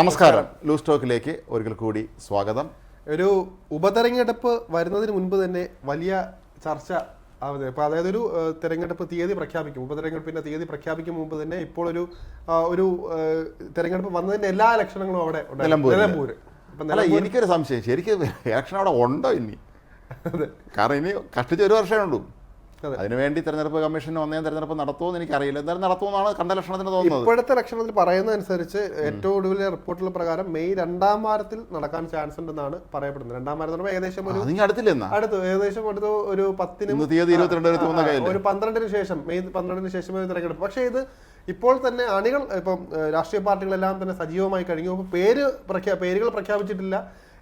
നമസ്കാരം. ലൂസ് ടോക്കിലേക്ക് ഒരിക്കൽ കൂടി സ്വാഗതം. ഒരു ഉപതെരഞ്ഞെടുപ്പ് വരുന്നതിന് മുൻപ് തന്നെ വലിയ ചർച്ച അതെ അപ്പോൾ അതായത് ഒരു തെരഞ്ഞെടുപ്പ് തീയതി പ്രഖ്യാപിക്കും. ഉപതെരഞ്ഞെടുപ്പിന്റെ തീയതി പ്രഖ്യാപിക്കും മുമ്പ് തന്നെ ഇപ്പോൾ ഒരു ഒരു തെരഞ്ഞെടുപ്പ് വന്നതിന്റെ എല്ലാ ലക്ഷണങ്ങളും അവിടെ ഉണ്ട് നിലമ്പൂരിൽ. നിലമ്പൂര്. അപ്പൊ അല്ല എനിക്കൊരു സംശയം. ശരിക്കും ഇലക്ഷൻ അവിടെ ഉണ്ടോ ഇനി? കാരണം ഇനി കഷ്ടിച്ച് ഒരു വർഷമേ ഉള്ളൂ. അതിനുവേണ്ടി തെരഞ്ഞെടുപ്പ് കമ്മീഷൻ ഒന്നേ തെരഞ്ഞെടുപ്പ് നടത്തുമെന്ന് എനിക്കറിയില്ല. എന്തായാലും നടത്തുമെന്നാണ് കണ്ട ലക്ഷണത്തിന് തോന്നുന്നത്. ഇപ്പോഴത്തെ ലക്ഷണത്തിൽ പറയുന്നതനുസരിച്ച് ഏറ്റവും ഒടുവിലെ റിപ്പോർട്ടുകൾ പ്രകാരം മെയ് രണ്ടാം വാരത്തിൽ നടക്കാൻ ചാൻസ് ഉണ്ടെന്നാണ് പറയപ്പെടുന്നത്. രണ്ടാം വാരം ഏകദേശം ഒരു അടുത്ത് ഏകദേശം അടുത്ത് ഒരു പത്തിനും ഒരു പന്ത്രണ്ടിന് ശേഷം മെയ് പന്ത്രണ്ടിന് ശേഷം ഒരു തിരഞ്ഞെടുപ്പ്. പക്ഷേ ഇത് ഇപ്പോൾ തന്നെ അണികൾ ഇപ്പം രാഷ്ട്രീയ പാർട്ടികളെല്ലാം തന്നെ സജീവമായി കഴിഞ്ഞു. പേര് പ്രഖ്യാ പേരുകൾ പ്രഖ്യാപിച്ചിട്ടില്ല.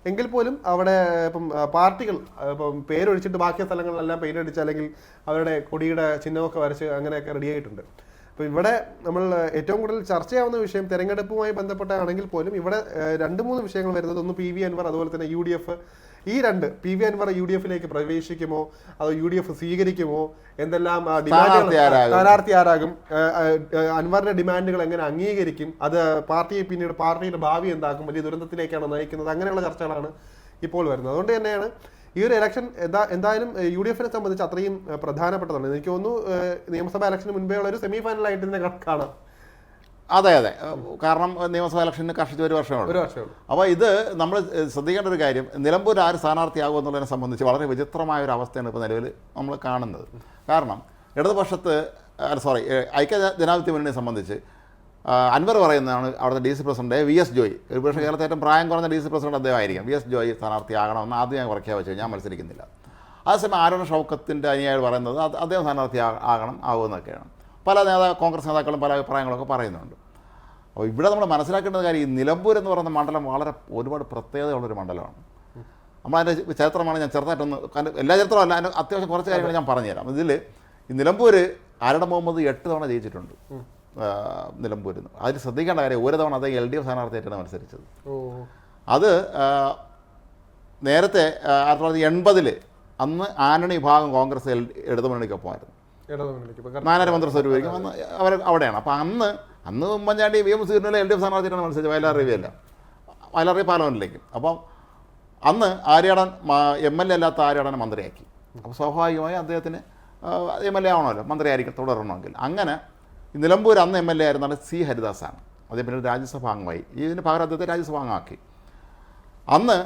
എങ്കിൽ പോലും അവിടെ ഇപ്പം പാർട്ടികൾ ഇപ്പം പേരൊഴിച്ചിട്ട് ബാക്കി സ്ഥലങ്ങളിലെല്ലാം പേരടിച്ച് അല്ലെങ്കിൽ അവരുടെ കൊടിയുടെ ചിഹ്നമൊക്കെ വരച്ച് അങ്ങനെയൊക്കെ റെഡിയായിട്ടുണ്ട് അപ്പോൾ ഇവിടെ നമ്മൾ ഏറ്റവും കൂടുതൽ ചർച്ചയാവുന്ന വിഷയം തെരഞ്ഞെടുപ്പുമായി ബന്ധപ്പെട്ടാണെങ്കിൽ പോലും ഇവിടെ രണ്ട് മൂന്ന് വിഷയങ്ങൾ വരുന്നത് ഒന്ന് പി വി അൻവർ അതുപോലെ തന്നെ യു ഡി എഫ് ഈ രണ്ട് P V Anvar U D എഫിലേക്ക് പ്രവേശിക്കുമോ? അതോ യു ഡി എഫ് സ്വീകരിക്കുമോ? എന്തെല്ലാം സ്ഥാനാർത്ഥി ആരാകും? അൻവറിന്റെ ഡിമാൻഡുകൾ എങ്ങനെ അംഗീകരിക്കും? അത് പാർട്ടിയെ പിന്നീട് പാർട്ടിയുടെ ഭാവി എന്താക്കും? വലിയ ദുരന്തത്തിലേക്കാണ് നയിക്കുന്നത്. അങ്ങനെയുള്ള ചർച്ചകളാണ് ഇപ്പോൾ വരുന്നത്. അതുകൊണ്ട് തന്നെയാണ് ഈ ഒരു ഇലക്ഷൻ എന്താ എന്തായാലും യു ഡി എഫിനെ സംബന്ധിച്ച് അത്രയും പ്രധാനപ്പെട്ടതാണ്. എനിക്ക് തോന്നുന്നു നിയമസഭാ ഇലക്ഷന് മുൻപേ ഉള്ള ഒരു സെമി ഫൈനലായിട്ട് ഇതിനെ കാണാം. അതെ അതെ. കാരണം നിയമസഭാ ഇലക്ഷന് കർഷിച്ച് ഒരു വർഷമാണ് ഒരു അപ്പോൾ ഇത് നമ്മൾ ശ്രദ്ധിക്കേണ്ട ഒരു കാര്യം നിലമ്പൂർ ആര് സ്ഥാനാർത്ഥിയാകും എന്നുള്ളതിനെ സംബന്ധിച്ച് വളരെ വിചിത്രമായ ഒരു അവസ്ഥയാണ് ഇപ്പോൾ നിലവിൽ നമ്മൾ കാണുന്നത്. കാരണം ഇടതുപക്ഷത്ത് സോറി ഐക്യ ജനാധിപത്യ മുന്നണിയെ സംബന്ധിച്ച് അൻവർ പറയുന്നതാണ് അവിടുത്തെ D C president V S Joy. ഒരു പക്ഷേ കേരളത്തിൽ ഏറ്റവും പ്രായം കുറഞ്ഞ ഡി സി പ്രസിഡന്റ് അദ്ദേഹം ആയിരിക്കും വി എസ് ജോയ് സ്ഥാനാർത്ഥിയാകണമെന്ന് ആദ്യം ഞാൻ പ്രഖ്യാപിച്ചു. ഞാൻ മത്സരിക്കുന്നില്ല. അതേസമയം ആരോണ ഷൗക്കത്തിന്റെ അനുയായി പറയുന്നത് അദ്ദേഹം സ്ഥാനാർത്ഥി ആകണം ആകുമെന്നൊക്കെയാണ്. പല നേതാ കോൺഗ്രസ് നേതാക്കളും പല അഭിപ്രായങ്ങളൊക്കെ പറയുന്നുണ്ട്. അപ്പോൾ ഇവിടെ നമ്മൾ മനസ്സിലാക്കേണ്ട കാര്യം ഈ നിലമ്പൂർ എന്ന് പറയുന്ന മണ്ഡലം വളരെ ഒരുപാട് പ്രത്യേകതയുള്ളൊരു മണ്ഡലമാണ്. നമ്മളതിന്റെ ചരിത്രമാണ് ഞാൻ ചെറുതായിട്ടൊന്ന് കാരണം എല്ലാ ചരിത്രവും അല്ല അതിന് അത്യാവശ്യം കുറച്ച് കാര്യങ്ങൾ ഞാൻ പറഞ്ഞുതരാം. ഇതിൽ ഈ നിലമ്പൂർ ആരുടെ മുഹമ്മദ് എട്ട് തവണ ജയിച്ചിട്ടുണ്ട്. നിലമ്പൂരിൽ നിന്ന്. അതിൽ ശ്രദ്ധിക്കേണ്ട കാര്യം ഒരു തവണ അദ്ദേഹം എൽ ഡി എഫ് സ്ഥാനാർത്ഥിയായിട്ടാണ് മത്സരിച്ചത്. അത് നേരത്തെ ആയിരത്തി തൊള്ളായിരത്തി എൺപതിൽ അന്ന് ആന്റണി വിഭാഗം കോൺഗ്രസ് എൽ ഇടതുമുന്നണിക്കൊപ്പമായിരുന്നു നാനര മന്ത്രിസഭ രൂപയ്ക്കും അന്ന് അവർ അവിടെയാണ്. അപ്പോൾ അന്ന് അന്ന് ഉമ്മൻചാണ്ടി വി എം സുധീരനല്ല എൽ ഡി എഫ് സ്ഥാനാർത്ഥിയാണ് മത്സരിച്ചത് വയലാർ രവിയല്ല വയലാർ രവി പാർലമെന്റിലേക്ക് അപ്പം അന്ന് ആര്യാടൻ എം എൽ എ അല്ലാത്ത ആര്യാടനെ മന്ത്രിയാക്കി. അപ്പോൾ സ്വാഭാവികമായി അദ്ദേഹത്തിന് എം എൽ എ ആവണമല്ലോ. മന്ത്രിയായിരിക്കും തുടരണമെങ്കിൽ. അങ്ങനെ നിലമ്പൂർ അന്ന് എം എൽ എ ആയിരുന്നാണ് സി ഹരിദാസാണ്. അതേ പിന്നെ രാജ്യസഭ അംഗമായി. ഇതിന് പകരം അദ്ദേഹത്തെ രാജ്യസഭ അംഗമാക്കി. അന്ന്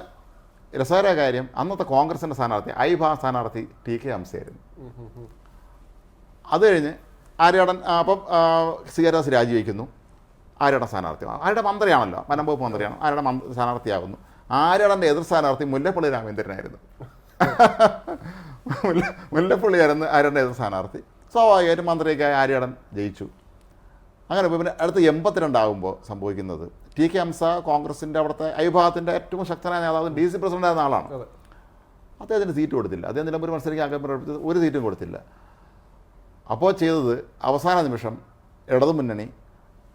രസകര കാര്യം അന്നത്തെ കോൺഗ്രസിന്റെ സ്ഥാനാർത്ഥി ഐ ഭാഗ സ്ഥാനാർത്ഥി ടി കെ ഹംസയായിരുന്നു അത് കഴിഞ്ഞ് ആര്യാടൻ അപ്പം ആ, സി ആർ രാജിവെക്കുന്നു. ആര്യാടൻ സ്ഥാനാർത്ഥി ആരുടെ മന്ത്രിയാണല്ലോ. വനം വകുപ്പ് മന്ത്രിയാണ്. ആരുടെ മന്ത്രി സ്ഥാനാർത്ഥിയാകുന്നു ആര്യാടന്റെ എതിർ സ്ഥാനാർത്ഥി മുല്ലപ്പള്ളി രാമേന്ദ്രനായിരുന്നു മുല്ല മുല്ലപ്പള്ളിയായിരുന്നു ആര്യാടന്റെ എതിർ സ്ഥാനാർത്ഥി. സ്വാഭാവികമായിട്ടും മന്ത്രിയൊക്കെ ആര്യാടൻ ജയിച്ചു. അങ്ങനെ പിന്നെ അടുത്ത് എൺപത്തിരണ്ടാകുമ്പോൾ സംഭവിക്കുന്നത് ടി കെ ഹംസ കോൺഗ്രസിന്റെ അവിടുത്തെ അവിഭാഗത്തിന്റെ ഏറ്റവും ശക്തനായ നേതാവ് ഡി സി പ്രസിഡന്റ് ആയിരുന്ന ആളാണ്. അതെ. അദ്ദേഹത്തിന് സീറ്റ് കൊടുത്തില്ല. അദ്ദേഹം നിലമ്പൂർ മത്സരിക്കാൻ ആഗ്രഹം ഒരു സീറ്റും കൊടുത്തില്ല. അപ്പോൾ ചെയ്തത് അവസാന നിമിഷം ഇടതു മുന്നണി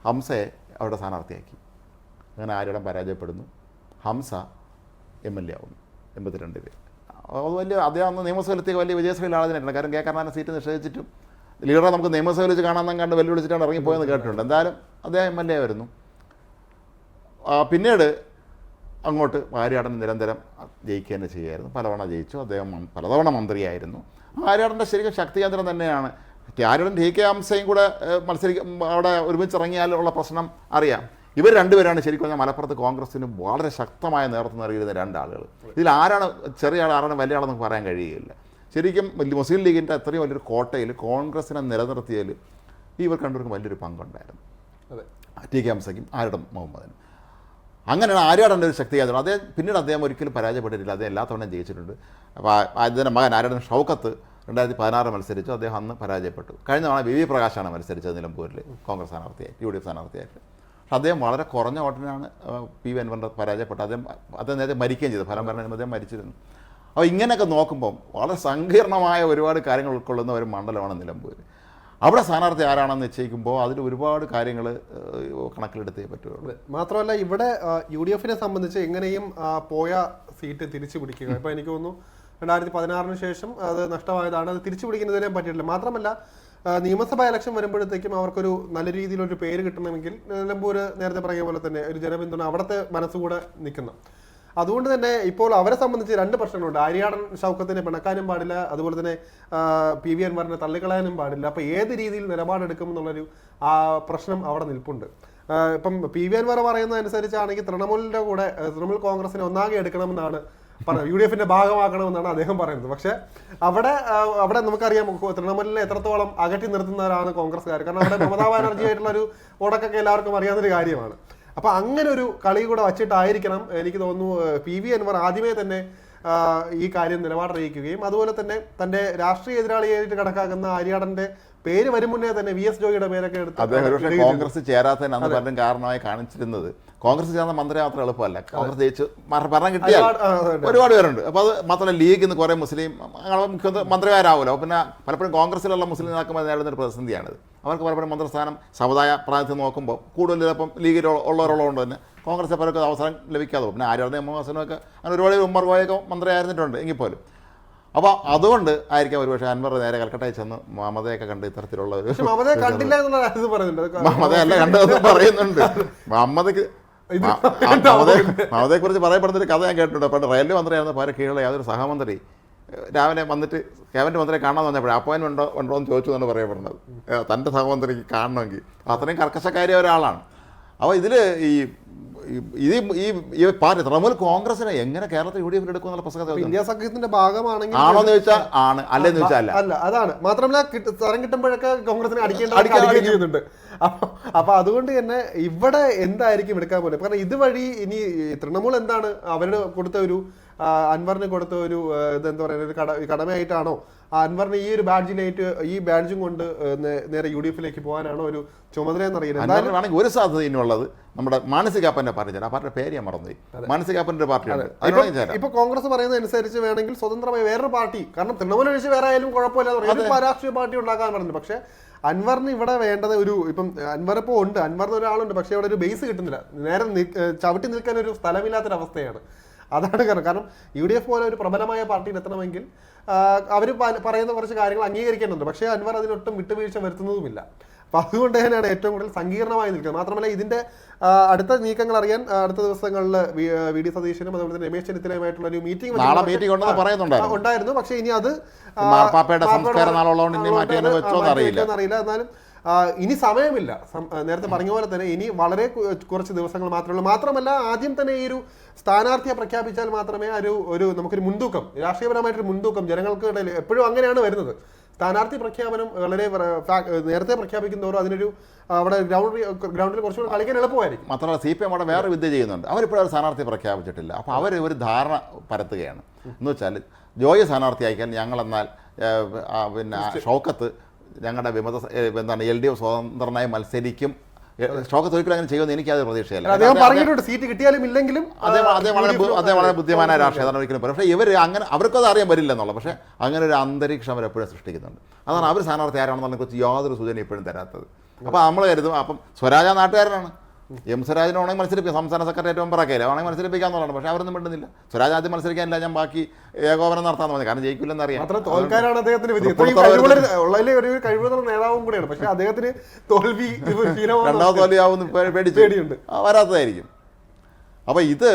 ഹംസയെ അവരുടെ സ്ഥാനാർത്ഥിയാക്കി. അങ്ങനെ ആരിടം പരാജയപ്പെടുന്നു. ഹംസ എം എൽ എ ആവുന്നു എൺപത്തിരണ്ടിൽ. അത് വലിയ അദ്ദേഹം അന്ന് നിയമസഭയിലെത്തിയ വലിയ വിജയസഭയിൽ ആളുകളായിരുന്നു കാരണം കെ കരുണാകരൻ സീറ്റ് നിഷേധിച്ചിട്ടും ലീഡറെ നമുക്ക് നിയമസഭയിൽ വെച്ച് കാണാമെന്നും കണ്ട് വെല്ലുവിളിച്ചിട്ടാണ് ഇറങ്ങിപ്പോയെന്ന് കേട്ടിട്ടുണ്ട്. എന്തായാലും അദ്ദേഹം എം എൽ എ വരുന്നു പിന്നീട് അങ്ങോട്ട് ആര്യാടൻ നിരന്തരം ജയിക്കുക തന്നെ ചെയ്യുമായിരുന്നു പലവണ ജയിച്ചു. അദ്ദേഹം പലതവണ മന്ത്രിയായിരുന്നു. ആര്യാടന്റെ ശരിക്കും ശക്തി കേന്ദ്രം തന്നെയാണ് ആര്യാടൻ ടി കെ അംസയും കൂടെ മത്സരിക്കും അവിടെ ഒരുമിച്ച് ഇറങ്ങിയാലുള്ള പ്രശ്നം അറിയാം. ഇവർ രണ്ടുപേരാണ് ശരിക്കും പറഞ്ഞാൽ മലപ്പുറത്ത് കോൺഗ്രസിന് വളരെ ശക്തമായ നേതൃത്വം നൽകിയിരുന്ന രണ്ടാളുകൾ. ഇതിൽ ആരാണ് ചെറിയ ആൾ ആരാണ് വലിയ ആളെന്ന് പറയാൻ കഴിയുകയില്ല. ശരിക്കും മുസ്ലിം ലീഗിന്റെ അത്രയും വലിയൊരു കോട്ടയിൽ കോൺഗ്രസിനെ നിലനിർത്തിയതിൽ ഇവർ കണ്ടവർക്ക് വലിയൊരു പങ്കുണ്ടായിരുന്നു. അതെ. ടി കെ ഹംസയ്ക്കും ആരുടെ മുഹമ്മദിനും. അങ്ങനെയാണ് ആര്യാടന്റെ ഒരു ശക്തി ആയതുകൊണ്ട് അദ്ദേഹം പിന്നീട് അദ്ദേഹം ഒരിക്കലും പരാജയപ്പെട്ടിട്ടില്ല. അദ്ദേഹം എല്ലാ തവണയും ജയിച്ചിട്ടുണ്ട്. അപ്പോൾ അദ്ദേഹത്തിന്റെ മകൻ ആര്യാടൻ ഷൗക്കത്ത് രണ്ടായിരത്തി പതിനാറ് മത്സരിച്ചു. അദ്ദേഹം അന്ന് പരാജയപ്പെട്ടു. കഴിഞ്ഞ തവണ വി വി പ്രകാശാണ് മത്സരിച്ചത് നിലമ്പൂരിൽ കോൺഗ്രസ് സ്ഥാനാർത്ഥിയായിട്ട് യു ഡി എഫ് സ്ഥാനാർത്ഥിയായിട്ട്. പക്ഷേ അദ്ദേഹം വളരെ കുറഞ്ഞ വോട്ടിനാണ് പി വി അൻവറിന്റെ പരാജയപ്പെട്ടത്. അദ്ദേഹം അദ്ദേഹം നേരത്തെ മരിക്കുകയും ചെയ്തു. ഫലം പറഞ്ഞ അദ്ദേഹം മരിച്ചിരുന്നു. അപ്പോൾ ഇങ്ങനെയൊക്കെ നോക്കുമ്പം വളരെ സങ്കീർണമായ ഒരുപാട് കാര്യങ്ങൾ ഉൾക്കൊള്ളുന്ന ഒരു മണ്ഡലമാണ് നിലമ്പൂർ അവിടെ സ്ഥാനാർത്ഥി ആരാണെന്ന് നിശ്ചയിക്കുമ്പോൾ അതിൽ ഒരുപാട് കാര്യങ്ങൾ കണക്കിലെടുത്തേ പറ്റുള്ളൂ മാത്രമല്ല ഇവിടെ യു ഡി എഫിനെ സംബന്ധിച്ച് എങ്ങനെയും പോയ സീറ്റ് തിരിച്ചു പിടിക്കുക. ഇപ്പോൾ എനിക്ക് തോന്നുന്നു രണ്ടായിരത്തി പതിനാറിന് ശേഷം അത് നഷ്ടമായതാണ്. അത് തിരിച്ചു പിടിക്കുന്നതിനെ പറ്റിയിട്ടില്ല. മാത്രമല്ല നിയമസഭാ ഇലക്ഷൻ വരുമ്പോഴത്തേക്കും അവർക്കൊരു നല്ല രീതിയിലൊരു പേര് കിട്ടണമെങ്കിൽ നിലമ്പൂർ നേരത്തെ പറയുക പോലെ തന്നെ ഒരു ജനപിന്തുണ അവിടുത്തെ മനസ്സുകൂടെ നിൽക്കുന്നു. അതുകൊണ്ട് തന്നെ ഇപ്പോൾ അവരെ സംബന്ധിച്ച് രണ്ട് പ്രശ്നങ്ങളുണ്ട്. ആര്യാടൻ ഷൗക്കത്തിനെ പിണക്കാനും പാടില്ല. അതുപോലെ തന്നെ പി വി അൻവറിനെ തള്ളിക്കളയാനും പാടില്ല. അപ്പോൾ ഏത് രീതിയിൽ നിലപാടെടുക്കും എന്നുള്ളൊരു ആ പ്രശ്നം അവിടെ നിൽപ്പുണ്ട്. ഇപ്പം പി വി അൻവർ പറയുന്നതനുസരിച്ചാണെങ്കിൽ തൃണമൂലിന്റെ കൂടെ തൃണമൂൽ കോൺഗ്രസിനെ ഒന്നാകെ എടുക്കണമെന്നാണ് പറയുന്നത് യു ഡി എഫിന്റെ ഭാഗമാക്കണമെന്നാണ് അദ്ദേഹം പറയുന്നത്. പക്ഷെ അവിടെ അവിടെ നമുക്കറിയാം തൃണമൂലിനെ എത്രത്തോളം അകറ്റി നിർത്തുന്നവരാണ് കോൺഗ്രസ്സുകാർ. കാരണം അവിടെ മമതാ ബാനർജി ആയിട്ടുള്ള ഒരു ഉടക്കൊക്കെ എല്ലാവർക്കും അറിയാവുന്ന ഒരു കാര്യമാണ്. അപ്പൊ അങ്ങനെ ഒരു കളി കൂടെ വച്ചിട്ടായിരിക്കണം എനിക്ക് തോന്നുന്നു പി വി അൻവർ ആദ്യമേ തന്നെ ഈ കാര്യം നിലപാടറിയിക്കുകയും അതുപോലെ തന്നെ തന്റെ രാഷ്ട്രീയ എതിരാളിയായിട്ട് കണക്കാക്കുന്ന ആര്യാടന്റെ പേര് വരും മുന്നേ തന്നെ വി എസ് ജോയിയുടെ പേരൊക്കെ എടുത്ത് അദ്ദേഹം ഒരുപക്ഷെ കോൺഗ്രസ് ചേരാത്തതിന് അന്ന് പലരും കാരണമായി കാണിച്ചിരുന്നത്. കോൺഗ്രസ് ചേർന്ന മന്ത്രി മാത്രം എളുപ്പമല്ല. കോൺഗ്രസ് ജയിച്ച് ഭരണം കിട്ടിയാൽ ഒരുപാട്- പേരുണ്ട്. അപ്പോൾ അത് മാത്രമല്ല ലീഗിൽ നിന്ന് കുറേ മുസ്ലിം അങ്ങനെ മുഖ്യമന്ത്രി മന്ത്രിമാരാവുമല്ലോ പിന്നെ പലപ്പോഴും കോൺഗ്രസിലുള്ള മുസ്ലിം നേതാക്കന്മാർ നേരിടുന്ന ഒരു പ്രതിസന്ധിയാണിത്. അവർക്ക് പലപ്പോഴും മന്ത്രിസ്ഥാനം സമുദായ പ്രാതിനിധ്യം നോക്കുമ്പോൾ കൂടുതൽ ചിലപ്പം ലീഗിൽ ഉള്ളവരുള്ളതുകൊണ്ട് തന്നെ കോൺഗ്രസ് പലർക്കും അവസരം ലഭിക്കാതെ. പിന്നെ ആര്യാദ നിയമവാസനമൊക്കെ അങ്ങനെ ഒരുപാട് ഉമ്മർ ഗോയൊക്കെ മന്ത്രിയായിരുന്നിട്ടുണ്ട് എങ്കിൽ പോലും. അപ്പോൾ അതുകൊണ്ട് ആയിരിക്കാം ഒരുപക്ഷെ അൻവർ നേരെ കൽക്കട്ടയിൽ ചെന്ന് മമതയൊക്കെ കണ്ട് ഇത്തരത്തിലുള്ള ഒരു മമതയെ കണ്ടില്ല എന്നുള്ള ഇത് പറയുന്നുണ്ട് മമതയല്ല പറയുന്നുണ്ട്. മമതയ്ക്ക് മമതയെ കുറിച്ച് പറയപ്പെടുന്ന ഒരു കഥ ഞാൻ കേട്ടിട്ടുണ്ട്. പണ്ട് റെയിൽവേ മന്ത്രിയായിരുന്ന പാര കീഴിലെ യാതൊരു സഹമന്ത്രി രാവിലെ വന്നിട്ട് ക്യാബിനറ്റ് മന്ത്രിയെ കാണാൻ വന്നപ്പോൾ അപ്പോയിൻമെന്റ് ഉണ്ടോ ഉണ്ടോ എന്ന് ചോദിച്ചു എന്നാണ് പറയപ്പെടുന്നത്. തന്റെ തന്റെ സഹമന്ത്രിക്ക് കാണണമെങ്കിൽ. അത്രയും കർക്കശക്കാരിയ ഒരാളാണ്. അപ്പോൾ ഇതിൽ ഈ ഈ- ഈ ഈ പാർട്ടി തൃണമൂൽ കോൺഗ്രസിനെ എങ്ങനെ കേരളത്തിൽ യു ഡി എഫിൽ എടുക്കും എന്നുള്ള ഇന്ത്യ സഖ്യത്തിന്റെ ഭാഗമാണെങ്കിൽ ആണോന്ന് ചോദിച്ചാൽ ആണ്. അല്ലെന്ന് ചോദിച്ചാൽ അല്ല അതാണ്. മാത്രമല്ല സ്ഥലം കിട്ടുമ്പോഴൊക്കെ കോൺഗ്രസിനെ അടിക്കേണ്ട. ചെയ്യുന്നുണ്ട് അപ്പൊ അതുകൊണ്ട് തന്നെ ഇവിടെ എന്തായിരിക്കും എടുക്കാൻ പോലെ. കാരണം ഇതുവഴി ഇനി തൃണമൂൽ എന്താണ് അവരുടെ കൊടുത്ത ഒരു അൻവറിന് കൊടുത്ത ഒരു ഇതെന്താ പറയുക ഒരു കട കടമയായിട്ടാണോ അൻവറിന് ഈ ഒരു ബാഡ്ജിനായിട്ട് ഈ ബാഡ്ജും കൊണ്ട് നേരെ യു ഡി എഫിലേക്ക് പോകാനാണോ ഒരു ചുമതല എന്ന് എന്തായാലും ഒരു സാധ്യത ഇനിയുള്ളത് നമ്മുടെ മാനസികാപ്പന്റെ പാർട്ടി ആ പാർട്ടിയുടെ പേര് ഞാൻ മറന്നു മാനസികാപ്പന്റെ പാർട്ടിയാണ് ഇപ്പൊ കോൺഗ്രസ് പറയുന്ന അനുസരിച്ച് വേണമെങ്കിൽ സ്വതന്ത്രമായി വേറൊരു പാർട്ടി കാരണം തൃണമൂൽ ഒഴിച്ച് വേറെ ആയാലും കുഴപ്പമില്ല രാഷ്ട്രീയ പാർട്ടി ഉണ്ടാക്കാൻ പറഞ്ഞു പക്ഷെ അൻവറിന് ഇവിടെ വേണ്ടത് ഒരു ഇപ്പം അൻവർ ഇപ്പോൾ ഉണ്ട്. അൻവറിന് ഒരാളുണ്ട്. പക്ഷെ ഇവിടെ ഒരു ബേസ് കിട്ടുന്നില്ല. നേരെ ചവിട്ടി നിൽക്കാൻ ഒരു സ്ഥലമില്ലാത്തൊരവസ്ഥയാണ്. അതാണ് കാരണം. കാരണം യു ഡി എഫ് പോലെ ഒരു പ്രബലമായ പാർട്ടിയിൽ എത്തണമെങ്കിൽ അവർ പറയുന്ന കുറച്ച് കാര്യങ്ങൾ അംഗീകരിക്കേണ്ടതുണ്ട്. പക്ഷേ അൻവർ അതിനൊട്ടും വിട്ടുവീഴ്ച വരുത്തുന്നതുമില്ല. അപ്പോൾ അതുകൊണ്ട് തന്നെയാണ് ഏറ്റവും കൂടുതൽ സങ്കീർണമായി നിൽക്കുന്നത്. മാത്രമല്ല ഇതിന്റെ അടുത്ത നീക്കങ്ങൾ അറിയാൻ അടുത്ത ദിവസങ്ങളിൽ വി ഡി സതീശനും അതുപോലെ തന്നെ രമേശ് ചെന്നിത്തലയുമായിട്ടുള്ള ഒരു മീറ്റിംഗ് മീറ്റിംഗ്. ഉണ്ടായിരുന്നു. പക്ഷേ ഇനി അത്. അറിയില്ല. എന്നാലും ഇനി സമയമില്ല. നേരത്തെ പറഞ്ഞ പോലെ തന്നെ ഇനി വളരെ കുറച്ച് ദിവസങ്ങൾ മാത്രമേ ഉള്ളൂ. മാത്രമല്ല ആദ്യം തന്നെ ഈ ഒരു സ്ഥാനാർത്ഥിയെ പ്രഖ്യാപിച്ചാൽ മാത്രമേ ഒരു ഒരു നമുക്കൊരു മുൻതൂക്കം രാഷ്ട്രീയപരമായിട്ടൊരു മുൻതൂക്കം ജനങ്ങൾക്ക് ഇടയിൽ എപ്പോഴും അങ്ങനെയാണ് വരുന്നത്. സ്ഥാനാർത്ഥി പ്രഖ്യാപനം വളരെ നേരത്തെ പ്രഖ്യാപിക്കുന്നതോറും അതിനൊരു അവിടെ ഗ്രൗണ്ട് ഗ്രൗണ്ടിൽ കുറച്ചുകൂടി കളിക്കാൻ എളുപ്പമായിരിക്കും. മാത്രമല്ല സി പി എം അവിടെ വേറെ വിദ്യ ചെയ്യുന്നുണ്ട്. അവരിപ്പോഴും ഒരു സ്ഥാനാർത്ഥി പ്രഖ്യാപിച്ചിട്ടില്ല. അപ്പോൾ അവർ ഒരു ധാരണ പരത്തുകയാണ്. എന്ന് വെച്ചാൽ ജോയി സ്ഥാനാർത്ഥിയായിക്കാൻ ഞങ്ങളെന്നാൽ പിന്നെ ഷൗക്കത്ത് ഞങ്ങളുടെ വിമത എന്താണ് എൽ ഡി എഫ് സ്വതന്ത്രനായി മത്സരിക്കും. ഷോക്ക് ഷൗക്കത്ത് അങ്ങനെ ചെയ്യുമെന്ന് എനിക്ക് അത് പ്രതീക്ഷയില്ല അദ്ദേഹം പറഞ്ഞിട്ടുണ്ട് സീറ്റ് കിട്ടിയാലും ഇല്ലെങ്കിലും അതേ അദ്ദേഹം അദ്ദേഹം വളരെ അതേ അദ്ദേഹം വളരെ ബുദ്ധിമാനായ രാഷ്ട്രീയതാണ് ഒരിക്കലും പറയും പക്ഷേ ഇവർ അങ്ങനെ അവർക്കത് അറിയാൻ പറ്റില്ല എന്നുള്ള പക്ഷേ അങ്ങനെ ഒരു അന്തരീക്ഷം അവർ എപ്പോഴും സൃഷ്ടിക്കുന്നുണ്ട്. അതാണ് അവർ സ്ഥാനാർത്ഥി ആരാണെന്നുള്ള കുറച്ച് യാതൊരു സൂചന ഇപ്പോഴും തരാത്തത്. അപ്പോൾ നമ്മൾ കരുതും അപ്പം സ്വരാജ നാട്ടുകാരനാണ്. എം സ്വരാജിനെ വേണമെങ്കിൽ മത്സരിപ്പിക്കാം. സംസ്ഥാന സെക്രട്ടേറിയറ്റ് മെമ്പറൊക്കെ അല്ലേ വേണമെങ്കിൽ മത്സരിപ്പിക്കാന്നുള്ളതാണ് പക്ഷേ അവരൊന്നും മിണ്ടുന്നില്ല. സ്വരാജ് ആദ്യം മത്സരിക്കാനില്ല. ഞാൻ ബാക്കി ഏകോപനം നടത്താൻ തോന്നി കാരണം ജയിക്കില്ലെന്ന് അറിയാം. മാത്രം തോൽക്കാനാണ് അദ്ദേഹത്തിന് ഉള്ളതിലെ ഒരു കഴിവുള്ള നേതാവും കൂടിയാണ്. പക്ഷെ അദ്ദേഹത്തിന് തോൽവി രണ്ടാമത് രണ്ടാമത്തെ തോൽവിയാവുന്ന പേടിച്ച്. പേടിയുണ്ട്. വരാത്തതായിരിക്കും. അപ്പോൾ ഇത്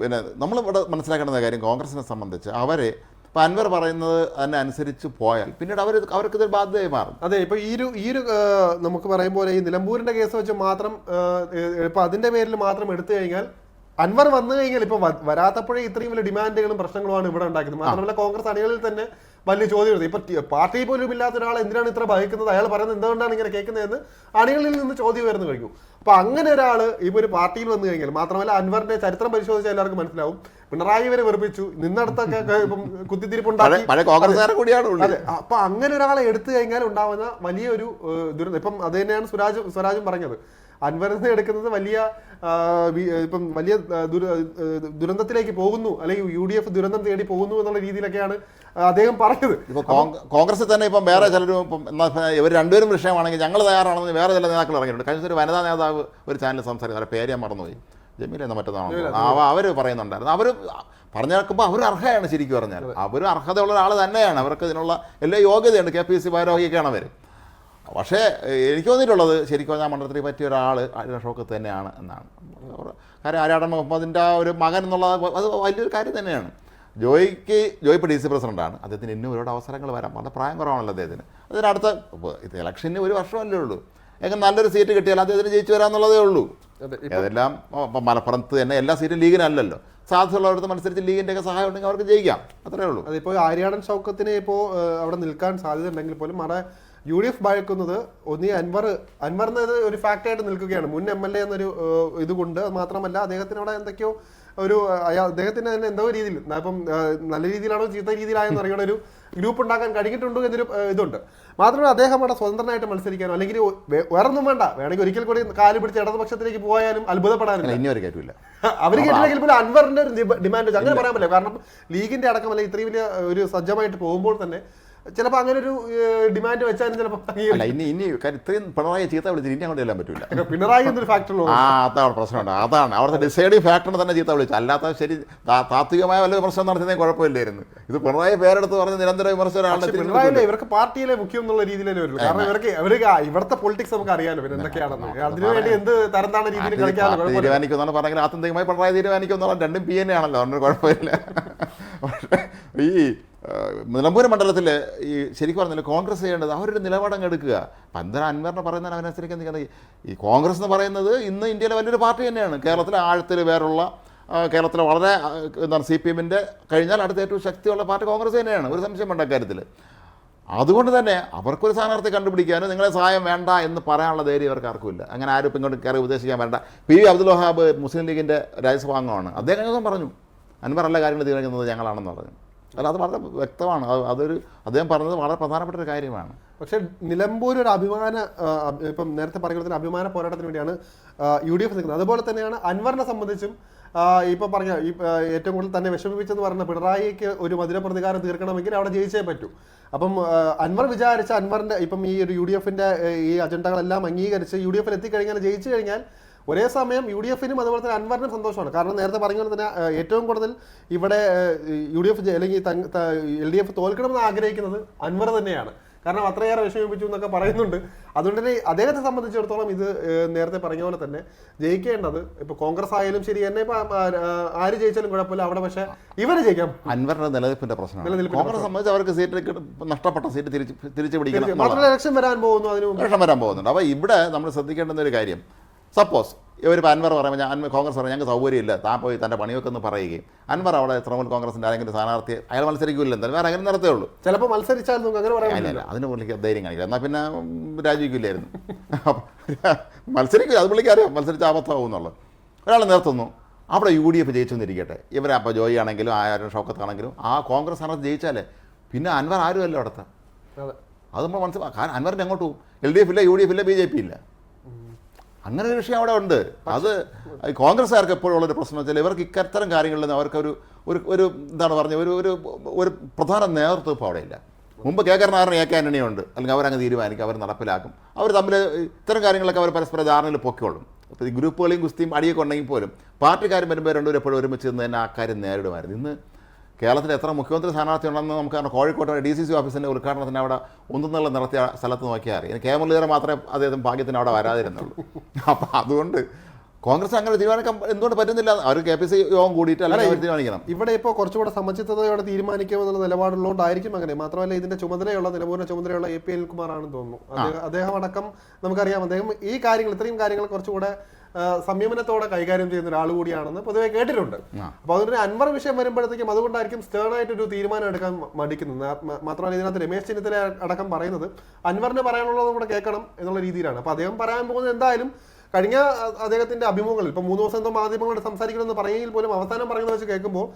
പിന്നെ നമ്മൾ ഇവിടെ മനസ്സിലാക്കേണ്ട കാര്യം കോൺഗ്രസിനെ സംബന്ധിച്ച് അവരെ ഇപ്പം അൻവർ പറയുന്നത് തന്നെ പോയാൽ പിന്നീട് അവർ അവർക്ക് ഇതൊരു ബാധ്യതയായി മാറും. അതെ ഇപ്പൊ ഈ ഒരു ഈ ഒരു നമുക്ക് പറയും പോലെ ഈ നിലമ്പൂരിന്റെ കേസ് വെച്ച് മാത്രം ഇപ്പോൾ അതിന്റെ പേരിൽ മാത്രം എടുത്തു കഴിഞ്ഞാൽ അൻവർ വന്നു കഴിഞ്ഞാൽ ഇപ്പൊ വരാത്തപ്പോഴേ ഇത്രയും വലിയ ഡിമാൻഡുകളും പ്രശ്നങ്ങളുമാണ് ഇവിടെ ഉണ്ടാക്കുന്നത്. മാത്രമല്ല കോൺഗ്രസ് അണികളിൽ തന്നെ വലിയ ചോദ്യം ഇപ്പൊ പാർട്ടി പോലും ഇല്ലാത്ത ഒരാൾ എന്തിനാണ് ഇത്ര ഭയക്കുന്നത്? അയാൾ പറയുന്നത് എന്തുകൊണ്ടാണ് ഇങ്ങനെ കേൾക്കുന്നതെന്ന് അണികളിൽ നിന്ന് ചോദ്യം ഉയർന്നു കഴിഞ്ഞു. അപ്പൊ അങ്ങനെ ഒരാൾ ഇപ്പൊ ഒരു പാർട്ടിയിൽ വന്നു കഴിഞ്ഞാൽ മാത്രമല്ല അൻവറിന്റെ ചരിത്രം പരിശോധിച്ചാൽ എല്ലാവർക്കും മനസ്സിലാവും. പിണറായി വരെ വെറുപ്പിച്ചു. നിന്നടത്തൊക്കെ ഇപ്പം കുത്തിത്തിരിപ്പുണ്ടാക്കി. കൂടിയാണ് അപ്പൊ അങ്ങനെ ഒരാളെ എടുത്തു കഴിഞ്ഞാൽ ഉണ്ടാവുന്ന വലിയൊരു ദുരന്തം. ഇപ്പം അത് തന്നെയാണ് സുരാജ് സ്വരാജും പറഞ്ഞത്. അൻവറിൽ എടുക്കുന്നത് വലിയ ഇപ്പം വലിയ ദുരന്തത്തിലേക്ക് പോകുന്നു. അല്ലെങ്കിൽ യു ഡി എഫ് ദുരന്തം തേടി പോകുന്നു എന്നുള്ള രീതിയിലൊക്കെയാണ് അദ്ദേഹം പറഞ്ഞത്. ഇപ്പോൾ കോൺഗ്രസിൽ തന്നെ ഇപ്പം വേറെ ചിലരും ഇപ്പം ഇവർ രണ്ടുപേരും വിഷയമാണെങ്കിൽ ഞങ്ങൾ തയ്യാറാണെന്ന് വേറെ ചില നേതാക്കൾ ഇറങ്ങിയിട്ടുണ്ട്. കഴിഞ്ഞ ഒരു വനിതാ നേതാവ് ഒരു ചാനൽ സംസാരിക്കുന്നത് പേര് ഞാൻ മറന്നുപോയി. ജമീൽ എന്ന മറ്റന്നാണോ അവർ പറയുന്നുണ്ടായിരുന്നു. അവർ പറഞ്ഞു നടക്കുമ്പോൾ അവർ അർഹയാണ് ശരിക്കും പറഞ്ഞാൽ അവർ അർഹതയുള്ള ഒരാൾ തന്നെയാണ്. അവർക്ക് ഇതിനുള്ള എല്ലാ യോഗ്യതയുണ്ട്. കെ പി സി ഭാരവാഹിയൊക്കെയാണ് അവർ പക്ഷേ എനിക്ക് തോന്നിയിട്ടുള്ളത് ശരിക്കും പറഞ്ഞാൽ മണ്ഡലത്തിൽ പറ്റിയ ഒരാൾ അഷോക്ക് തന്നെയാണ് എന്നാണ്. കാര്യം ആരാടൻ മുഹമ്മദിന്റെ ആ ഒരു മകൻ എന്നുള്ളത് അത് വലിയൊരു കാര്യം തന്നെയാണ്. ജോയിക്ക് ജോയ് ഇപ്പോൾ ഡി സി പ്രസിഡന്റാണ് അദ്ദേഹത്തിന് ഇന്നും ഒരുപാട് അവസരങ്ങൾ വരാം. വളരെ പ്രായം കുറവാണല്ലോ അദ്ദേഹത്തിന്. അതിനടുത്ത ഇപ്പോൾ ഇത് ഇലക്ഷന് ഒരു വർഷമല്ലേ ഉള്ളൂ. എങ്ങനെ നല്ലൊരു സീറ്റ് കിട്ടിയാൽ അദ്ദേഹത്തിന് ജയിച്ചു വരാമെന്നുള്ളതേ ഉള്ളൂ. അതെ അതെല്ലാം ഇപ്പം മലപ്പുറത്ത് തന്നെ എല്ലാ സീറ്റും ലീഗിനല്ലല്ലോ. സാധ്യതയുള്ളവർക്ക് മത്സരിച്ച് ലീഗിന്റെ ഒക്കെ സഹായം ഉണ്ടെങ്കിൽ അവർക്ക് ജയിക്കാം. അത്രേ ഉള്ളൂ. അതിപ്പോൾ ആര്യാടൻ ഷൗക്കത്തിന് ഇപ്പോൾ അവിടെ നിൽക്കാൻ സാധ്യത ഉണ്ടെങ്കിൽ പോലും അവിടെ യു ഡി എഫ് ഭയക്കുന്നത് ഒന്നീ അൻവർ അൻവർ എന്നത് ഒരു ഫാക്റ്റായിട്ട് നിൽക്കുകയാണ്. മുൻ എം എൽ എ എന്നൊരു ഇതുകൊണ്ട് അത് മാത്രമല്ല അദ്ദേഹത്തിന് അവിടെ എന്തൊക്കെയോ ഒരു അദ്ദേഹത്തിന് തന്നെ എന്തോ രീതിയിൽ ഇപ്പം നല്ല രീതിയിലാണോ ചീത്ത രീതിയിലായെന്ന് അറിയണ ഒരു ഗ്രൂപ്പ് ഉണ്ടാക്കാൻ കഴിഞ്ഞിട്ടുണ്ട് എന്നൊരു ഇതുണ്ട്. മാത്രമല്ല അദ്ദേഹം അവിടെ സ്വതന്ത്രനായിട്ട് മത്സരിക്കാനോ അല്ലെങ്കിൽ വേറൊന്നും വേണ്ട. വേണമെങ്കിൽ ഒരിക്കൽ കൂടി കാൽ പിടിച്ച് ഇടതുപക്ഷത്തിലേക്ക് പോയാലും അത്ഭുതപ്പെടാനില്ല. ഇനി ഒരു കയറ്റില്ല അവർ കേട്ടില്ലെങ്കിൽ പോലും അൻവറിന്റെ ഒരു ഡിമാൻഡ് അങ്ങനെ പറയാൻ പറ്റില്ല. കാരണം ലീഗിന്റെ അടക്കം അല്ലെങ്കിൽ ഇത്രയും വലിയ ഒരു സജ്ജമായിട്ട് പോകുമ്പോൾ തന്നെ ചിലപ്പോൾ അങ്ങനെ ഒരു ഡിമാൻഡ് വെച്ചാലും ചിലപ്പോൾ ഇനി ഇനി കാര്യം ഇത്രയും പിണറായി ചീത്ത വിളിച്ചിട്ട് ഇനി അങ്ങോട്ട് ചെല്ലാൻ പറ്റില്ല പിണറായി എന്നൊരു ഫാക്ടർ ഉള്ളൂ. ആ അതാണ് പ്രശ്നമുണ്ട്. അതാണ്. അവിടുത്തെ ഡിസൈഡിങ് ഫാക്ടറിനെ തന്നെ ചീത്ത വിളിച്ചു. അല്ലാത്ത ശരി താത്വികമായ വല്ല വിമർശനം നടത്തുന്നതിന് കുഴപ്പമില്ലായിരുന്നു. ഇത് പിണറായി പേരെടുത്ത് പറഞ്ഞ് നിരന്തര വിമർശനം ഒരാളുടെ പക്ഷെ ഇവർക്ക് പാർട്ടിയിലെ മുഖ്യം എന്നുള്ള രീതിയിലേ വരുള്ളൂ. കാരണം ഇവർക്ക് ഇവർക്ക് ഇവിടുത്തെ പൊളിറ്റിക്സ് നമുക്ക് അറിയാമല്ലോ പിന്നെ എന്തൊക്കെയാണെന്ന്. അതിനുവേണ്ടി എന്ത് തരന്താണ് രീതിയിൽ കളിക്കാനോ തീരുമാനിക്കുന്നതാണ് പറഞ്ഞാൽ ആത്യന്തികമായി പിണറായി തീരുമാനിക്കുന്നതാണ് രണ്ടും പി എൻ ആണല്ലോ അതുകൊണ്ട് കുഴപ്പമില്ല. ഈ നിലമ്പൂർ മണ്ഡലത്തിൽ ഈ ശരിക്കും പറഞ്ഞില്ല കോൺഗ്രസ് ചെയ്യേണ്ടത് അവരുടെ നിലപാടങ്ങ് എടുക്കുക. അപ്പം എന്തിനാ അൻവറിനെ പറയുന്നതിന് അവനനുസരിക്കാൻ നിൽക്കുന്നത് ഈ കോൺഗ്രസ് എന്ന് പറയുന്നത് ഇന്ന് ഇന്ത്യയിലെ വലിയൊരു പാർട്ടി തന്നെയാണ്. കേരളത്തിലെ ആഴത്തിൽ വേറുള്ള കേരളത്തിലെ വളരെ എന്താണ് സി പി എമ്മിന്റെ കഴിഞ്ഞാൽ അടുത്ത ഏറ്റവും ശക്തിയുള്ള പാർട്ടി കോൺഗ്രസ് തന്നെയാണ്. ഒരു സംശയം വേണ്ട കാര്യത്തിൽ അതുകൊണ്ട് തന്നെ അവർക്കൊരു സ്ഥാനാർത്ഥി കണ്ടുപിടിക്കാനും നിങ്ങളെ സഹായം വേണ്ട എന്ന് പറയാനുള്ള ധൈര്യം ഇവർക്ക് ആർക്കുമില്ല അങ്ങനെ ആരും ഇപ്പം ഇങ്ങോട്ട് കയറി ഉദ്ദേശിക്കാൻ വേണ്ട പി വി അബ്ദുൽ വഹാബ് മുസ്ലിം ലീഗിന്റെ രാജ്യസഭാംഗമാണ്. അദ്ദേഹം കഴിഞ്ഞ പറഞ്ഞു? അൻവറല്ല കാര്യങ്ങൾ തീരുമാനിക്കുന്നത് ഞങ്ങളാണെന്ന് പറഞ്ഞു. അല്ല അത് വളരെ വ്യക്തമാണ്. അതൊരു അദ്ദേഹം പറഞ്ഞത് വളരെ പ്രധാനപ്പെട്ട ഒരു കാര്യമാണ്. പക്ഷേ നിലമ്പൂർ ഒരു അഭിമാന ഇപ്പം നേരത്തെ പറയുന്ന അഭിമാന പോരാട്ടത്തിന് വേണ്ടിയാണ് യു ഡി എഫ് നിൽക്കുന്നത്. അതുപോലെ തന്നെയാണ് അൻവറിനെ സംബന്ധിച്ചും ഇപ്പം പറഞ്ഞ ഈ ഏറ്റവും കൂടുതൽ തന്നെ വിഷമിപ്പിച്ചെന്ന് പറഞ്ഞ പിണറായിക്ക് ഒരു മധുര പ്രതികാരം തീർക്കണമെങ്കിൽ അവിടെ ജയിച്ചേ പറ്റൂ. അപ്പം അൻവർ വിചാരിച്ച അൻവറിന്റെ ഇപ്പം ഈ ഒരു യു ഡി എഫിന്റെ ഈ അജണ്ടകളെല്ലാം അംഗീകരിച്ച് യു ഡി എഫിൽ എത്തിക്കഴിഞ്ഞാൽ ജയിച്ചു കഴിഞ്ഞാൽ ഒരേ സമയം യു ഡി എഫിനും അതുപോലെ തന്നെ അൻവറിനും സന്തോഷമാണ്. കാരണം നേരത്തെ പറഞ്ഞ പോലെ തന്നെ ഏറ്റവും കൂടുതൽ ഇവിടെ യു ഡി എഫ് അല്ലെങ്കിൽ എൽ ഡി എഫ് തോൽക്കണമെന്ന് ആഗ്രഹിക്കുന്നത് അൻവർ തന്നെയാണ്. കാരണം അത്രയേറെ വിഷമിപ്പിച്ചു എന്നൊക്കെ പറയുന്നുണ്ട്. അതുകൊണ്ട് തന്നെ അദ്ദേഹത്തെ സംബന്ധിച്ചിടത്തോളം ഇത് നേരത്തെ പറഞ്ഞ പോലെ തന്നെ ജയിക്കേണ്ടത് ഇപ്പൊ കോൺഗ്രസ് ആയാലും ശരി എന്നെ ഇപ്പൊ ആര് ജയിച്ചാലും കുഴപ്പമില്ല അവിടെ പക്ഷെ ഇവർ ജയിക്കാം. അൻവറിന്റെ നിലനിൽപ്പിന്റെ പ്രശ്നം കോൺഗ്രസ് സംബന്ധിച്ച് അവർക്ക് സീറ്റ് നഷ്ടപ്പെട്ട സീറ്റ് തിരിച്ചു തിരിച്ചു പിടിക്കണം ഇലക്ഷൻ വരാൻ പോകുന്നു അതിന് വരാൻ പോകുന്നുണ്ട്. അപ്പൊ ഇവിടെ നമ്മൾ ശ്രദ്ധിക്കേണ്ടുന്ന ഒരു കാര്യം സപ്പോസ് ഇവരിപ്പോൾ അൻവർ പറയുമ്പോൾ ഞാൻ കോൺഗ്രസ് പറയാം ഞങ്ങൾക്ക് സൗകര്യമില്ല താൻ പോയി തന്റെ പണിയൊക്കെ ഒന്ന് പറയുകയും. അൻവർ അവിടെ തൃണമൂൽ കോൺഗ്രസിന്റെ ആരെങ്കിലും സ്ഥാനാർത്ഥി അയാൾ മത്സരിക്കില്ല എന്തായാലും വേറെ അങ്ങനെ നടത്തേ ഉള്ളൂ ചിലപ്പോൾ മത്സരിച്ചാൽ അങ്ങനെ അല്ല അതിന് പുള്ളിക്ക് ധൈര്യം കാണിക്കില്ല എന്നാൽ പിന്നെ രാജിക്കില്ലായിരുന്നു മത്സരിക്കില്ല അത് പുള്ളിക്ക് അറിയാം. മത്സരിച്ച അബദ്ധമാവും എന്നുള്ളത്. ഒരാൾ നിർത്തുന്നു. അവിടെ യു ഡി എഫ് ജയിച്ചെന്നിരിക്കട്ടെ. ഇവരെ അപ്പോൾ ജോയി ആണെങ്കിലും ആരും ഷോക്കത്താണെങ്കിലും ആ കോൺഗ്രസ് സ്ഥാനാർത്ഥി ജയിച്ചാലേ. പിന്നെ അൻവർ ആരുമല്ല അവിടുത്തെ അതെ. നമ്മൾ മനസ്സിലാക്കാം അൻവറിന്റെ അൻവറിന് എങ്ങോട്ട് പോകും? എൽ ഡി എഫ് ഇല്ല യു ഡി എഫ് ഇല്ല ബി ജെ പി ഇല്ല. അങ്ങനെ ഒരു വിഷയം അവിടെ ഉണ്ട്. അത് കോൺഗ്രസ്സുകാർക്ക് എപ്പോഴും ഉള്ളൊരു പ്രശ്നം വെച്ചാൽ ഇവർക്ക് ഇക്കത്തരം കാര്യങ്ങളിൽ അവർക്കൊരു ഒരു ഒരു എന്താണ് പറഞ്ഞത് ഒരു ഒരു ഒരു പ്രധാന നേതൃത്വം ഇപ്പോൾ ഇല്ല മുമ്പ് K Karunakaran A K Antony ഉണ്ട്. അല്ലെങ്കിൽ അവരങ്ങ് തീരുമാനിക്കും അവർ നടപ്പിലാക്കും. അവർ തമ്മിൽ ഇത്തരം കാര്യങ്ങളൊക്കെ അവർ പരസ്പര ധാരണയിൽ പൊക്കോളും അപ്പോൾ ഈ ഗ്രൂപ്പുകളെയും കുസ്തിയും അടിയൊക്കെ ഉണ്ടെങ്കിൽ പോലും പാർട്ടിക്കാരും വരുമ്പോൾ രണ്ടുപേരും എപ്പോഴും ഒരുമിച്ച് നിന്ന് തന്നെ ആ കാര്യം നേരിടുമായിരുന്നു. ഇന്ന് കേരളത്തിൽ എത്ര മുഖ്യമന്ത്രി സ്ഥാനാർത്ഥി ഉണ്ടെന്ന് നമുക്ക് അറിയാം. കോഴിക്കോട് ഡി സി സി ഓഫീസിന്റെ ഉദ്ഘാടനത്തിന് അവിടെ ഒന്നുന്നുള്ള നടത്തിയ സ്ഥലത്ത് നോക്കിയാൽ അറിയാം കെ മുരളീധരൻ മാത്രമേ അദ്ദേഹം ഭാഗ്യത്തിന് അവിടെ വരാതിരുന്നുള്ളൂ. അപ്പോൾ അതുകൊണ്ട് കോൺഗ്രസ് അങ്ങനെ തീരുമാനിക്കാൻ എന്തുകൊണ്ട് പറ്റുന്നില്ല? അവർ കെ പി സി യോഗം കൂടിയിട്ട് അല്ലെങ്കിൽ തീരുമാനിക്കണം? ഇവിടെ ഇപ്പോൾ കുറച്ചുകൂടെ സമചിത്തതയോടെ തീരുമാനിക്കുമെന്നുള്ള നിലപാടുള്ളതുകൊണ്ടായിരിക്കും അങ്ങനെ. മാത്രമല്ല ഇതിന്റെ ചുമതലയുള്ള നിലപൂർണ ചുമതലയുള്ള എ പി അനിൽകുമാറാണെന്ന് തോന്നുന്നു. അദ്ദേഹം അടക്കം നമുക്കറിയാം. അദ്ദേഹം ഈ കാര്യങ്ങൾ ഇത്രയും കാര്യങ്ങൾ കുറച്ചുകൂടെ സംയമനത്തോടെ കൈകാര്യം ചെയ്യുന്ന ഒരാൾ കൂടിയാണെന്ന് പൊതുവെ കേട്ടിട്ടുണ്ട്. അപ്പൊ അതുകൊണ്ട് അൻവർ വിഷയം വരുമ്പോഴത്തേക്കും അതുകൊണ്ടായിരിക്കും സ്റ്റേൺ ആയിട്ട് ഒരു തീരുമാനം എടുക്കാൻ മടിക്കുന്നത്. മാത്രമല്ല ഇതിനകത്ത് രമേശ് ചെന്നിത്തല അടക്കം പറയുന്നത് അൻവറിന് പറയാനുള്ളത് കൂടെ കേൾക്കണം എന്നുള്ള രീതിയിലാണ്. അപ്പൊ അദ്ദേഹം പറയാൻ പോകുന്നത് എന്തായാലും കഴിഞ്ഞ അദ്ദേഹത്തിന്റെ അഭിമുഖങ്ങളിൽ ഇപ്പൊ മൂന്ന് ദിവസം എന്തോ മാധ്യമങ്ങളോട് സംസാരിക്കണമെന്ന് പറയുമെങ്കിൽ പോലും അവസാനം പറയുന്നത് വെച്ച് കേൾക്കുമ്പോൾ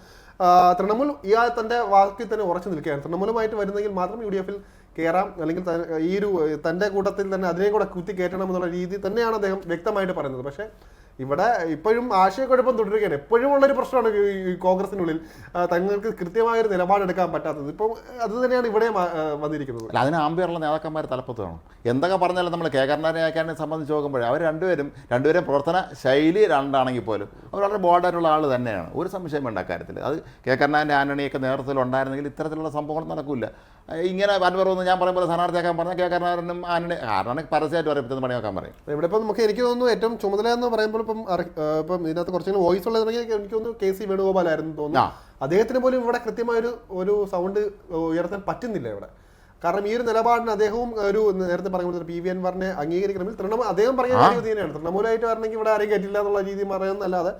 തൃണമൂൽ ഇയാൾ തന്റെ വാക്കിൽ തന്നെ ഉറച്ചു നിൽക്കുകയാണ്. തൃണമൂലുമായിട്ട് വരുന്നെങ്കിൽ മാത്രം യു ഡി എഫിൽ കയറാം അല്ലെങ്കിൽ ഈ ഒരു തന്റെ കൂട്ടത്തിൽ തന്നെ അതിനെ കൂടെ കുത്തി കയറ്റണം എന്നുള്ള രീതി തന്നെയാണ് അദ്ദേഹം വ്യക്തമായിട്ട് പറയുന്നത്. പക്ഷേ ഇവിടെ ഇപ്പോഴും ആശയക്കുഴപ്പം തുടരുകയാണ്. എപ്പോഴും ഉള്ളൊരു പ്രശ്നമാണ് ഈ- കോൺഗ്രസിനുള്ളിൽ തങ്ങൾക്ക് കൃത്യമായ ഒരു നിലപാടെടുക്കാൻ പറ്റാത്തത്. ഇപ്പം അത് തന്നെയാണ് ഇവിടെ വന്നിരിക്കുന്നത്. അല്ല അതിന് ആമ്പിയറുള്ള നേതാക്കന്മാർ തലപ്പത്ത് വേണം. എന്തൊക്കെ പറഞ്ഞാലും നമ്മൾ കെ കരുണാകരനെ സംബന്ധിച്ച് നോക്കുമ്പോഴേ അവർ രണ്ടുപേരും രണ്ടുപേരും പ്രവർത്തന ശൈലി രണ്ടാണെങ്കിൽ പോലും അവർ വളരെ ബോർഡായിട്ടുള്ള ആൾ തന്നെയാണ്. ഒരു സംശയം വേണ്ട കാര്യത്തിൽ അത് കെ ആന്റണിയൊക്കെ നേതൃത്വത്തിൽ ഉണ്ടായിരുന്നെങ്കിൽ ഇത്തരത്തിലുള്ള സംഭവങ്ങൾ നടക്കില്ല ഇങ്ങനെ അൻവർ ഒന്ന് ഞാൻ പറയുമ്പോൾ സ്ഥാനാർത്ഥിയാക്കാൻ പറഞ്ഞാൽ കെ കരുണാകരനും ആന്റണി ആരാണ് പരസ്യമായിട്ട് പറയും പണി നോക്കാൻ പറയും. ഇവിടെ ഇപ്പം നമുക്ക് എനിക്ക് തോന്നുന്നു ഏറ്റവും ചുമതല എന്ന് പറയുമ്പോൾ ഇപ്പം ഇപ്പം ഇതിനകത്ത് കുറച്ചെങ്കിലും വോയിസ് ഉള്ളത് എനിക്ക് തോന്നുന്നു കെ സി വേണുഗോപാലായിരുന്നു തോന്നുന്നു. അദ്ദേഹത്തിന് പോലും ഇവിടെ കൃത്യമായ ഒരു ഒരു സൗണ്ട് ഉയർത്താൻ പറ്റുന്നില്ല ഇവിടെ. കാരണം ഈ ഒരു നിലപാടിന് അദ്ദേഹവും ഒരു നേരത്തെ പറഞ്ഞ പി വി അൻവറിനെ അംഗീകരിക്കണമെങ്കിൽ തൃണമൂൽ അദ്ദേഹം പറഞ്ഞ കാര്യം തന്നെയാണ്. തൃണമൂലായിട്ട് വരണമെങ്കിൽ ഇവിടെ ആരെയും കയറ്റില്ല എന്നുള്ള രീതി പറയുന്നതല്ലാതെ